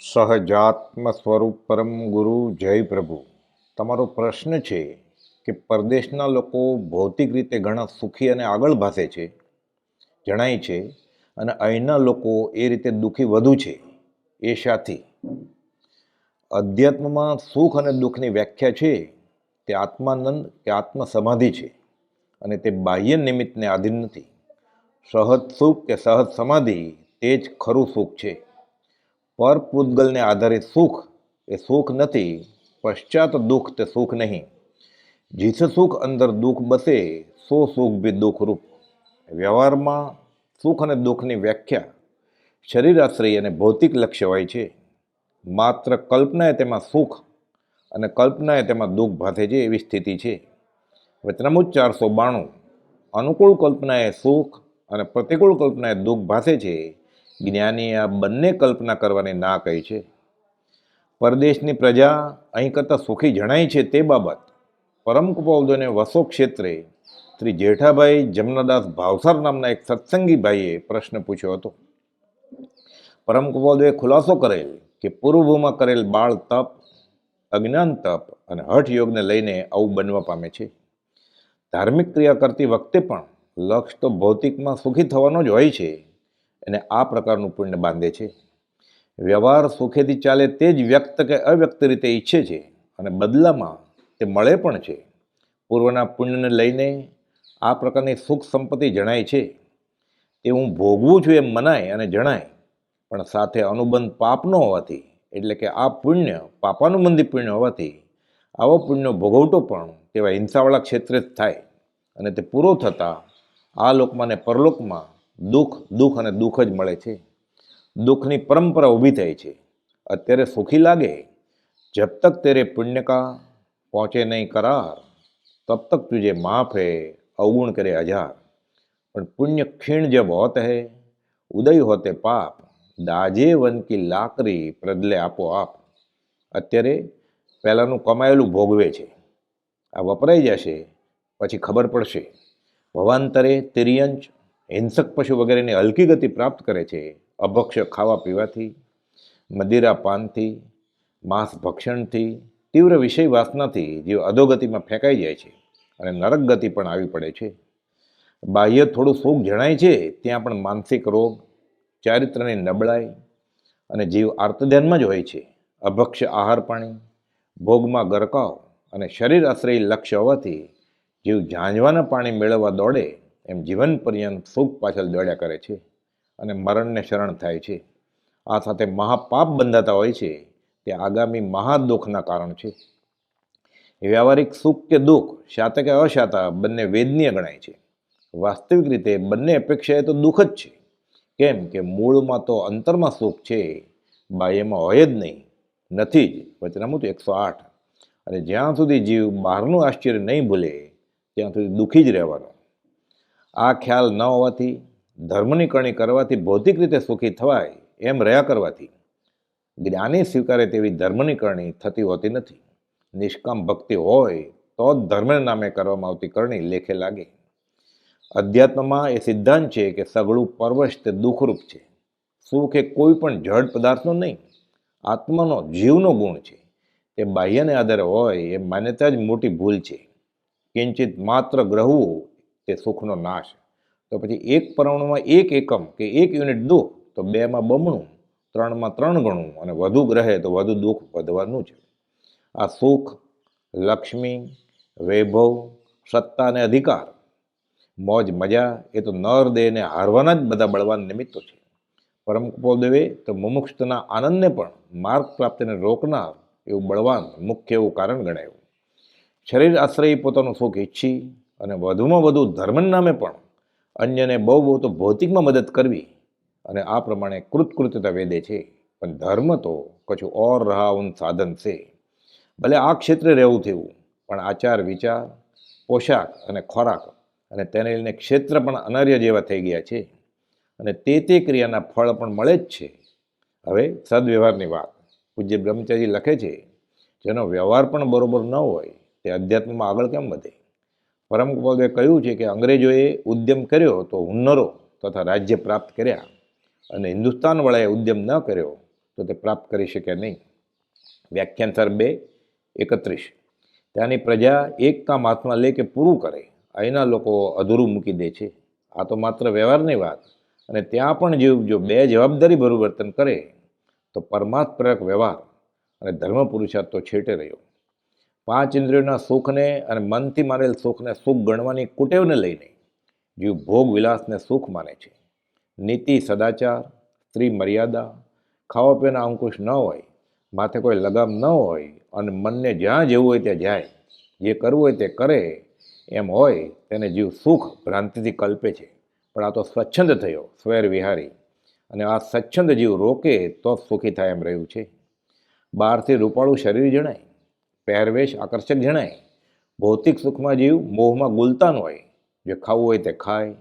સહજાત્મ સ્વરૂપ પરમ ગુરુ જય પ્રભુ. તમારો પ્રશ્ન છે કે પરદેશના લોકો ભૌતિક રીતે ઘણા સુખી અને આગળ ભાસે છે? જણાય છે અને અહીંના લોકો એ રીતે દુઃખી વધુ છે? એ સાથી અધ્યાત્મમાં સુખ અને દુઃખની વ્યાખ્યા છે તે આત્માનંદ કે આત્મ સમાધિ છે અને તે બાહ્ય નિમિત્તને આધીન નથી. સહજ સુખ કે સહજ સમાધિ તે જ ખરું સુખ છે. પર પૂતગલને આધારિત સુખ એ સુખ નથી, પશ્ચાત દુઃખ તે સુખ નહીં. જીસ સુખ અંદર દુઃખ બસે, સો સુખ બી દુઃખરૂપ વ્યવહારમાં સુખ અને દુઃખની વ્યાખ્યા શરીરાશ્રય અને ભૌતિક લક્ષ્ય હોય છે. માત્ર કલ્પનાએ તેમાં સુખ અને કલ્પનાએ તેમાં દુઃખ ભાથે છે એવી સ્થિતિ છે. વચનામુજ ચારસો બાણું. અનુકૂળ કલ્પનાએ સુખ અને પ્રતિકૂળ કલ્પનાએ દુઃખ ભાસે છે. જ્ઞાનીએ આ બંને કલ્પના કરવાની ના કહી છે. પરદેશની પ્રજા અહીં કરતાં સુખી જણાય છે તે બાબત. પરમ કુપોલદોને વસો ક્ષેત્રે શ્રી જેઠાભાઈ જમનાદાસ ભાવસાર નામના એક સત્સંગી ભાઈએ પ્રશ્ન પૂછ્યો હતો. પરમ કુપોલદોએ ખુલાસો કરેલ કે પૂર્વમાં કરેલ બાળ તપ, અજ્ઞાન તપ અને હઠ યોગને લઈને આવું બનવા પામે છે. ધાર્મિક ક્રિયા કરતી વખતે પણ લક્ષ્ય તો ભૌતિકમાં સુખી થવાનો જ હોય છે. અને આ પ્રકારનું પુણ્ય બાંધે છે. વ્યવહાર સુખેથી ચાલે તે જ વ્યક્ત કે અવ્યક્ત રીતે ઈચ્છે છે અને બદલામાં તે મળે પણ છે. પૂર્વના પુણ્યને લઈને આ પ્રકારની સુખ સંપત્તિ જણાય છે. તે હું ભોગવું છું એમ મનાય અને જણાય, પણ સાથે અનુબંધ પાપનો હોવાથી, એટલે કે આ પુણ્ય પાપાનુબંધી પુણ્ય હોવાથી, આવો પુણ્ય ભોગવટો પણ તેવા હિંસાવાળા ક્ષેત્રે જ થાય અને તે પૂરો થતાં આ લોકમાં ને પરલોકમાં દુઃખ દુઃખ અને દુઃખ જ મળે છે. દુઃખની પરંપરા ઊભી થાય છે. અત્યારે સુખી લાગે, જબ તક તેરે પુણ્ય કા પહોંચે નહીં કરાર, તબ તક તુજે માફ હે, અવગુણ કરે હજાર પણ પુણ્ય ક્ષીણ જબ હોત હે, ઉદય હોતે પાપ, દાજે વન કી લાકરી પ્રદલે આપોઆપ અત્યારે પહેલાંનું કમાયેલું ભોગવે છે. આ વપરાઈ જશે, પછી ખબર પડશે. ભવાંતરે તિર્યંચ હિંસક પશુ વગેરેની હલકી ગતિ પ્રાપ્ત કરે છે. અભક્ષ્ય ખાવા પીવાથી, મદિરા પાનથી, માંસ ભક્ષણથી, તીવ્ર વિષય વાસનાથી જીવ અધોગતિમાં ફેંકાઈ જાય છે અને નરક ગતિ પણ આવી પડે છે. બાહ્ય થોડું સુખ જણાય છે, ત્યાં પણ માનસિક રોગ, ચારિત્રની નબળાઈ અને જીવ આર્તધ્યાનમાં જ હોય છે. અભક્ષ્ય આહાર પાણી, ભોગમાં ગરકાવ અને શરીર આશ્રય લક્ષ્ય હોવાથી જીવ ઝાંઝવાના પાણી મેળવવા દોડે એમ જીવન પર્યંત સુખ પાછળ દોડ્યા કરે છે અને મરણને શરણ થાય છે. આ સાથે મહાપાપ બંધાતા હોય છે તે આગામી મહાદુઃખના કારણ છે. વ્યવહારિક સુખ કે દુઃખ, શાતા કે અશાતા બંને વેદનીય ગણાય છે. વાસ્તવિક રીતે બંને અપેક્ષાએ તો દુઃખ જ છે. કેમ કે મૂળમાં તો અંતરમાં સુખ છે, બાહ્યમાં હોય જ નહીં. નથી જ વચનામું તો એકસો આઠ. અને જ્યાં સુધી જીવ બહારનું આશ્ચર્ય નહીં ભૂલે, ત્યાં સુધી દુઃખી જ રહેવાનો. આ ખ્યાલ ન હોવાથી, ધર્મની કરણી કરવાથી ભૌતિક રીતે સુખી થવાય એમ રહ્યા કરવાથી, જ્ઞાની સ્વીકારે તેવી ધર્મની કરણી થતી હોતી નથી. નિષ્કામ ભક્તિ હોય તો જ ધર્મના નામે કરવામાં આવતી કરણી લેખે લાગે. અધ્યાત્મમાં એ સિદ્ધાંત છે કે સગળું પરવશ તે દુઃખરૂપ છે. સુખ એ કોઈ પણ જડ પદાર્થનો નહીં, આત્માનો જીવનો ગુણ છે. તે બાહ્યને આધારે હોય એ માન્યતા જ મોટી ભૂલ છે. કિંચિત માત્ર ગ્રહવું તે સુખનો નાશ. તો પછી એક પરમાણુમાં એક એકમ કે એક યુનિટ દુઃખ, તો બેમાં બમણું, ત્રણમાં ત્રણ ગણું અને વધુ ગ્રહે તો વધુ દુઃખ વધવાનું છે. આ સુખ, લક્ષ્મી, વૈભવ, સત્તા અને અધિકાર, મોજ, મજા, એ તો નર દેહને હારવાના જ બધા બળવાન નિમિત્તો છે. પરમ કુપોદેવે તો મુમુક્ષના આનંદને પણ માર્ગ પ્રાપ્તિને રોકનાર એવું બળવાન મુખ્ય એવું કારણ ગણાયું. શરીર આશ્રય પોતાનું સુખ ઈચ્છી અને વધુમાં વધુ ધર્મના નામે પણ અન્યને બહુ બહુ તો ભૌતિકમાં મદદ કરવી અને આ પ્રમાણે કૃતકૃત્યતા વેદે છે. પણ ધર્મ તો કશું ઓર રહા ઉન સાધન છે ભલે આ ક્ષેત્રે રહેવું થયું, પણ આચાર, વિચાર, પોશાક અને ખોરાક અને તેને લઈને ક્ષેત્ર પણ અનર્ય જેવા થઈ ગયા છે. અને તે તે ક્રિયાના ફળ પણ મળે જ છે. હવે સદવ્યવહારની વાત. પૂજ્ય બ્રહ્મચારી લખે છે, જેનો વ્યવહાર પણ બરોબર ન હોય, તે અધ્યાત્મમાં આગળ કેમ વધે? પરમ કુપાલે કહ્યું છે કે અંગ્રેજોએ ઉદ્યમ કર્યો તો હુન્નરો તથા રાજ્ય પ્રાપ્ત કર્યા અને હિન્દુસ્તાનવાળાએ ઉદ્યમ ન કર્યો તો તે પ્રાપ્ત કરી શકે નહીં. વ્યાખ્યાનસર બે, એકત્રીસ. ત્યાંની પ્રજા એક કામ હાથમાં લે કે પૂરું કરે, અહીંના લોકો અધૂરું મૂકી દે છે. આ તો માત્ર વ્યવહારની વાત અને ત્યાં પણ જે જો બે જવાબદારી ભરું વર્તન કરે, તો પરમાત્મક વ્યવહાર અને ધર્મ પુરુષાર્થ તો છેટે રહ્યો. પાંચ ઇન્દ્રિયોના સુખને અને મનથી માનેલ સુખને સુખ ગણવાની કુટેવને લઈને જીવ ભોગ વિલાસને સુખ માને છે. નીતિ સદાચાર, સ્ત્રી મર્યાદા, ખાવા પીવાના અંકુશ ન હોય, માથે કોઈ લગામ ન હોય અને મનને જ્યાં જવું હોય ત્યાં જાય, જે કરવું હોય તે કરે, એમ હોય તેને જીવ સુખ ભ્રાંતિથી કલ્પે છે. પણ આ તો સ્વચ્છંદ થયો, સ્વૈર વિહારી. અને આ સ્વચ્છંદ જીવ રોકે તો જ સુખી થાય એમ રહ્યું છે. બહારથી રૂપાળું શરીર જણાય પહેરવેશ આકર્ષક જણાય. ભૌતિક સુખમાં જીવ મોહમાં ગુલતાન હોય. જે ખાવું હોય તે ખાય.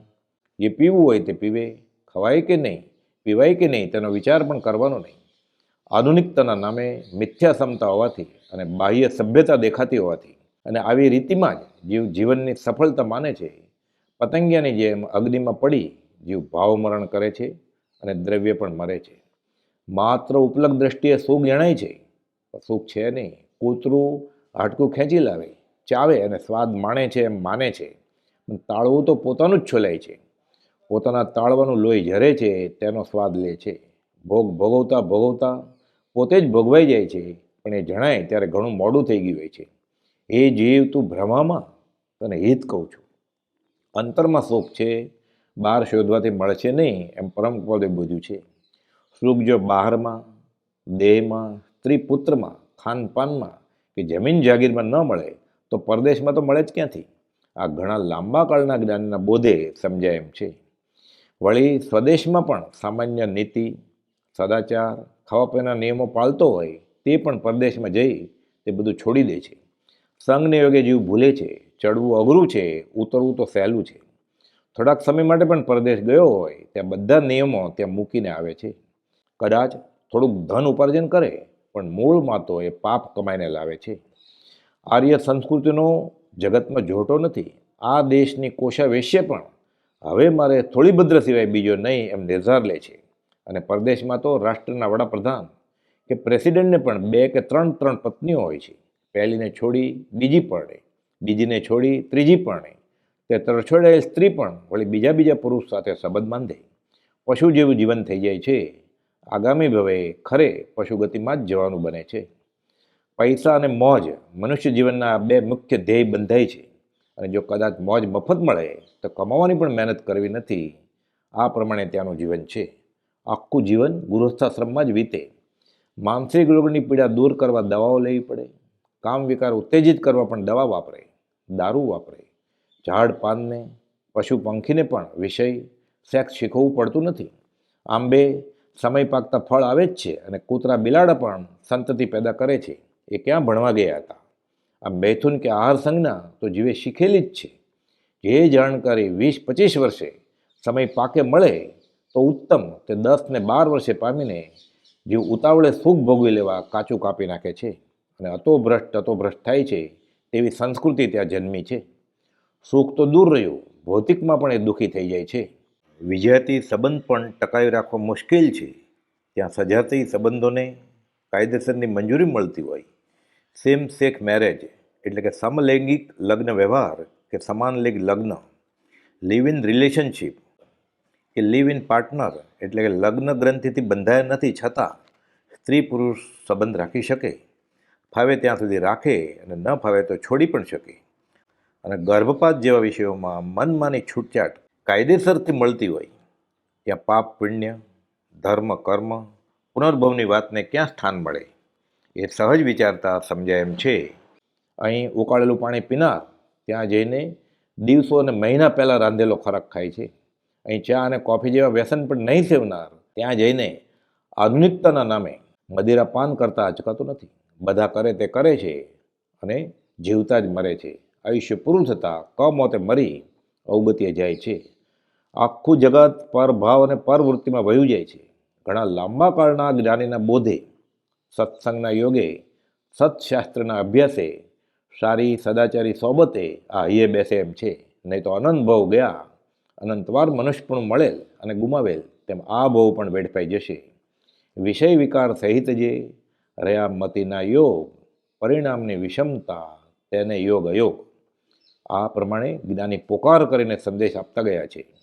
જે પીવું હોય તે પીવે. ખવાય કે નહીં, પીવાય કે નહીં તેનો વિચાર પણ કરવાનો નહીં. આધુનિકતાના નામે મિથ્યા ક્ષમતા હોવાથી અને બાહ્ય સભ્યતા દેખાતી હોવાથી અને આવી રીતિમાં જ જીવ જીવનની સફળતા માને છે. પતંગિયાની જેમ અગ્નિમાં પડી જીવ ભાવમરણ કરે છે અને દ્રવ્ય પણ મરે છે. માત્ર ઉપલબ્ધ દ્રષ્ટિએ સુખ જણાય છે. સુખ છે નહીં. કૂતરું હાડકું ખેંચી લાવે, ચાવે અને સ્વાદ માણે છે એમ માને છે. તાળવું તો પોતાનું જ છોલાય છે. પોતાના તાળવાનું લોહી ઝરે છે, તેનો સ્વાદ લે છે. ભોગ ભોગવતા ભોગવતા પોતે જ ભોગવાઈ જાય છે, પણ એ જણાય ત્યારે ઘણું મોડું થઈ ગયું હોય છે. એ જીવ, તું ભ્રમામાં? તને હિત કહું છું. અંતરમાં સુખ છે બહાર શોધવાથી મળશે નહીં એમ પરમ પદે બધું છે. સુખ જો બહારમાં, દેહમાં સ્ત્રી પુત્રમાં ખાનપાનમાં કે જમીન જાગીરમાં ન મળે, તો પરદેશમાં તો મળે જ ક્યાંથી? આ ઘણા લાંબા કાળના જ્ઞાનના બોધે સમજાય એમ છે. વળી સ્વદેશમાં પણ સામાન્ય નીતિ, સદાચાર, ખાવા પીવાના નિયમો પાળતો હોય તે પણ પરદેશમાં જઈ તે બધું છોડી દે છે. સંઘને યોગે જીવ ભૂલે છે, ચડવું અઘરું છે, ઉતરવું તો સહેલું છે. થોડાક સમય માટે પણ પરદેશ ગયો હોય, ત્યાં બધા નિયમો ત્યાં મૂકીને આવે છે. કદાચ થોડુંક ધન ઉપાર્જન કરે પણ મૂળમાં તો એ પાપ કમાઈને લાવે છે. આર્ય સંસ્કૃતિનો જગતમાં જોટો નથી. આ દેશની કોશા વેશ્ય પણ હવે મારે થોડી ભદ્ર સિવાય બીજો નહીં એમ નિર્ધાર લે છે. અને પરદેશમાં તો રાષ્ટ્રના વડાપ્રધાન કે પ્રેસિડેન્ટને પણ બે કે ત્રણ ત્રણ પત્નીઓ હોય છે. પહેલીને છોડી, બીજી પરણે. બીજીને છોડી, ત્રીજી પરણે. તે તરછોડાયેલ સ્ત્રી પણ વળી બીજા બીજા પુરુષ સાથે સંબંધ બાંધે. પશુ જેવું જીવન થઈ જાય છે. આગામી ભવે ખરે પશુગતિમાં જ જવાનું બને છે. પૈસા અને મોજ મનુષ્ય જીવનના બે મુખ્ય ધ્યેય બંધાય છે. અને જો કદાચ મોજ મફત મળે, તો કમાવાની પણ મહેનત કરવી નથી. આ પ્રમાણે ત્યાંનું જીવન છે. આખું જીવન ગૃહસ્થાશ્રમમાં જ વીતે. માનસિક રોગની પીડા દૂર કરવા દવાઓ લેવી પડે. કામ વિકાર ઉત્તેજિત કરવા પણ દવા વાપરે. દારૂ વાપરે. ઝાડ પાનને, પશુ પંખીને પણ વિષય, સેક્સ શીખવવું પડતું નથી. આંબે સમય પાકતા ફળ આવે જ છે અને કૂતરા બિલાડા પણ સંતતિ પેદા કરે છે. એ ક્યાં ભણવા ગયા હતા? આ મૈથુન કે આહાર સંજ્ઞા તો જીવે શીખેલી જ છે. જે જાણકારી વીસ પચીસ વર્ષે સમય પાકે મળે તો ઉત્તમ તે દસ ને બાર વર્ષે પામીને જીવ ઉતાવળે સુખ ભોગવી લેવા કાચું કાપી નાખે છે. અને અતોભ્રષ્ટ અતોભ્રષ્ટ થાય છે તેવી સંસ્કૃતિ ત્યાં જન્મી છે. સુખ તો દૂર રહ્યું, ભૌતિકમાં પણ એ દુઃખી થઈ જાય છે. વિજયાતી સંબંધ પણ ટકાવી રાખવો મુશ્કેલ છે. ત્યાં સજાતી સંબંધોને કાયદેસરની મંજૂરી મળતી હોય. સેમ સેક મેરેજ એટલે કે સમલૈંગિક લગ્ન વ્યવહાર કે સમાન લિંગ લગ્ન. લિવ ઇન રિલેશનશીપ કે લિવ ઇન પાર્ટનર એટલે કે લગ્ન ગ્રંથિથી બંધાયા નથી છતાં સ્ત્રી પુરુષ સંબંધ રાખી શકે. ફાવે ત્યાં સુધી રાખે અને ન ફાવે તો છોડી પણ શકે. અને ગર્ભપાત જેવા વિષયોમાં મનમાની છૂટછાટ કાયદેસરથી મળતી હોય, ત્યાં પાપ, પુણ્ય, ધર્મ, કર્મ, પુનર્ભવની વાતને ક્યાં સ્થાન મળે એ સહજ વિચારતા સમજાય એમ છે. અહીં ઉકાળેલું પાણી પીનાર, ત્યાં જઈને દિવસો અને મહિના પહેલાં રાંધેલો ખોરાક ખાય છે. અહીં ચા અને કોફી જેવા વ્યસન પણ નહીં સેવનાર, ત્યાં જઈને આધુનિકતાના નામે મદિરા પાન કરતાં અચકાતું નથી. બધા કરે તે કરે છે અને જીવતા જ મરે છે. આયુષ્ય પૂરું થતાં કમોતે મરી અવગતિએ જાય છે. આખું જગત પરભાવ અને પરવૃત્તિમાં વયું જાય છે. ઘણા લાંબા કાળના જ્ઞાનીના બોધે, સત્સંગના યોગે, સત્શાસ્ત્રના અભ્યાસે, સારી, સદાચારી સોબતે આ હૈયે બેસે એમ છે. નહીં તો અનંત ભવ ગયા અનંતવાર મનુષ્ય પણ મળેલ અને ગુમાવેલ, તેમ આ ભવ પણ વેડફાઈ જશે. વિષય વિકાર સહિત જે રહ્યા મતિના યોગ, પરિણામની વિષમતા, તેને યોગ અયોગ. આ પ્રમાણે જ્ઞાની પોકાર કરીને સંદેશ આપતા ગયા છે.